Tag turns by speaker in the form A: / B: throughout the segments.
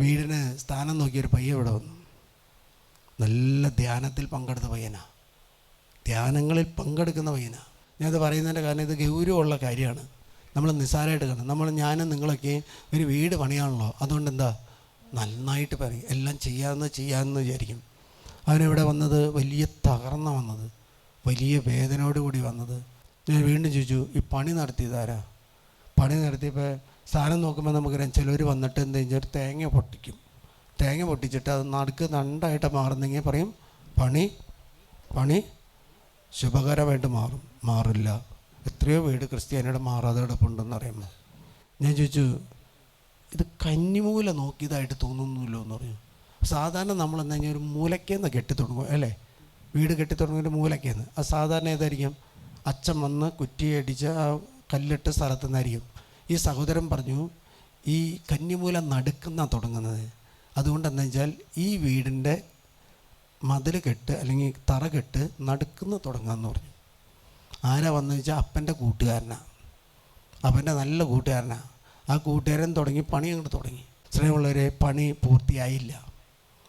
A: വീടിന് സ്ഥാനം നോക്കിയൊരു പയ്യ ഇവിടെ വന്നു. നല്ല ധ്യാനത്തിൽ പങ്കെടുത്ത പയ്യനാ. ധ്യാനങ്ങളിൽ പങ്കെടുക്കുന്ന പയ്യനാ. ഞാനത് പറയുന്നതിന്റെ കാരണം ഇത് ഗൗരവമുള്ള കാര്യമാണ്. നമ്മൾ നിസ്സാരമായിട്ട് കാണും. നമ്മൾ ഞാനും നിങ്ങളൊക്കെ ഒരു വീട് പണിയാണല്ലോ. അതുകൊണ്ട് എന്താ? നന്നായിട്ട് പറയും. എല്ലാം ചെയ്യാമെന്ന് ചെയ്യാമെന്ന് വിചാരിക്കും. അവനിവിടെ വന്നത് വലിയ തകർന്ന വന്നത്. വലിയ വേദനയോടുകൂടി വന്നത്. ഞാൻ വീണ്ടും ചോദിച്ചു ഈ പണി നടത്തിയതാരാ പണി നടത്തിയപ്പോൾ സ്ഥാനം നോക്കുമ്പോൾ നമുക്കറിയാം ചിലർ വന്നിട്ട് എന്ത് ചെയ്യും തേങ്ങ പൊട്ടിക്കും. തേങ്ങ പൊട്ടിച്ചിട്ട് അത് നടുക്ക് നണ്ടായിട്ട് മാറുന്നെങ്കിൽ പറയും പണി പണി ശുഭകരമായിട്ട് മാറും മാറില്ല. എത്രയോ വീട് ക്രിസ്ത്യാനിയുടെ മാറാതെ കിടപ്പുണ്ടെന്ന് അറിയുമ്പോൾ ഞാൻ ചോദിച്ചു ഇത് കന്നിമൂല നോക്കിയതായിട്ട് തോന്നുന്നില്ലോ എന്ന് പറഞ്ഞു. സാധാരണ നമ്മൾ എന്താ കഴിഞ്ഞാൽ ഒരു മൂലക്കേന്ന് കെട്ടിത്തുടങ്ങും അല്ലേ? വീട് കെട്ടിത്തുടങ്ങുന്ന മൂലക്കേന്ന്. അത് സാധാരണ ഏതായിരിക്കും? അച്ഛൻ വന്ന് കുറ്റിയടിച്ച് ആ കല്ലിട്ട സ്ഥലത്തു നിന്നായിരിക്കും. ഈ സഹോദരൻ പറഞ്ഞു ഈ കന്നിമൂലം നടുക്കുന്ന തുടങ്ങുന്നത്. അതുകൊണ്ട് എന്താ വെച്ചാൽ ഈ വീടിന്റെ മതിൽ കെട്ട് അല്ലെങ്കിൽ തറ കെട്ട് നടുക്കുന്ന തുടങ്ങാമെന്ന് പറഞ്ഞു. ആരാ വന്നു വെച്ചാൽ അപ്പന്റെ കൂട്ടുകാരനാണ് അപ്പന്റെ നല്ല കൂട്ടുകാരനാണ് ആ കൂട്ടുകാരൻ തുടങ്ങി പണി അങ്ങോട്ട് തുടങ്ങി. സ്നേഹമുള്ളവരെ പണി പൂർത്തിയായില്ല.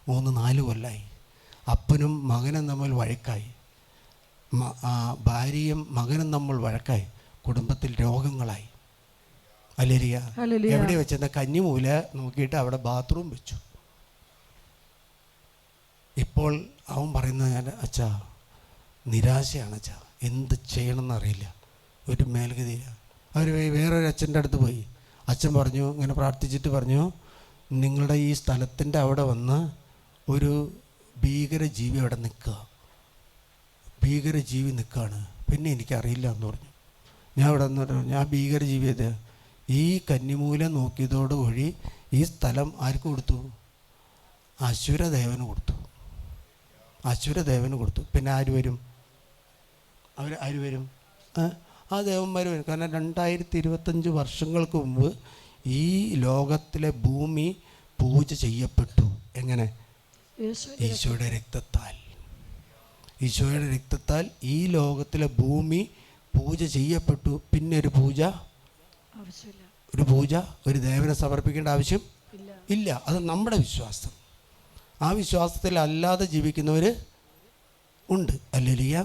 A: മൂന്ന് നാല് കൊല്ലായി. അപ്പനും മകനും തമ്മിൽ വഴക്കായി. ഭാര്യയും മകനും തമ്മിൽ വഴക്കായി. കുടുംബത്തിൽ രോഗങ്ങളായി.
B: ഹല്ലേലൂയ.
A: എവിടെ വെച്ചെന്ന കഞ്ഞിമൂല നോക്കിയിട്ട് അവിടെ ബാത്റൂം വെച്ചു. ഇപ്പോൾ അവൻ പറയുന്നത് ഞാൻ അച്ഛാ നിരാശയാണ് അച്ഛാ. എന്ത് ചെയ്യണമെന്ന് അറിയില്ല. ഒരു മേൽഗതിയില്ല അവർ വേറൊരു അച്ഛന്റെ അടുത്ത് പോയി. അച്ഛൻ പറഞ്ഞു ഇങ്ങനെ പ്രാർത്ഥിച്ചിട്ട് പറഞ്ഞു നിങ്ങളുടെ ഈ സ്ഥലത്തിന്റെ അവിടെ വന്ന് ഒരു ഭീകര ജീവി അവിടെ നിൽക്കുക. ഭീകര ജീവി നിൽക്കുകയാണ്. പിന്നെ എനിക്കറിയില്ല എന്ന് പറഞ്ഞു. ഞാൻ അവിടെ നിന്ന് പറഞ്ഞു ഞാൻ ഭീകരജീവി അത് ഈ കന്നിമൂല നോക്കിയതോടുകൂടി ഈ സ്ഥലം ആർക്ക് കൊടുത്തു? അശ്വരദേവന് കൊടുത്തു. അശ്വരദേവന് കൊടുത്തു. പിന്നെ ആര് വരും? അവർ ആര് വരും? ആ, ദേവന്മാർ വരും. കാരണം രണ്ടായിരത്തി ഇരുപത്തഞ്ച് വർഷങ്ങൾക്ക് മുമ്പ് ഈ ലോകത്തിലെ ഭൂമി പൂജ ചെയ്യപ്പെട്ടു. എങ്ങനെ? ഈശോയുടെ രക്തത്താൽ. ഈശോയുടെ രക്തത്താൽ ഈ ലോകത്തിലെ ഭൂമി പൂജ ചെയ്യപ്പെട്ടു. പിന്നെ ഒരു പൂജ ഒരു പൂജ ഒരു ദേവനെ സമർപ്പിക്കേണ്ട ആവശ്യം ഇല്ല. അത് നമ്മുടെ വിശ്വാസം. ആ വിശ്വാസത്തിൽ അല്ലാതെ ജീവിക്കുന്നവർ ഉണ്ട്. അല്ലെലിയ.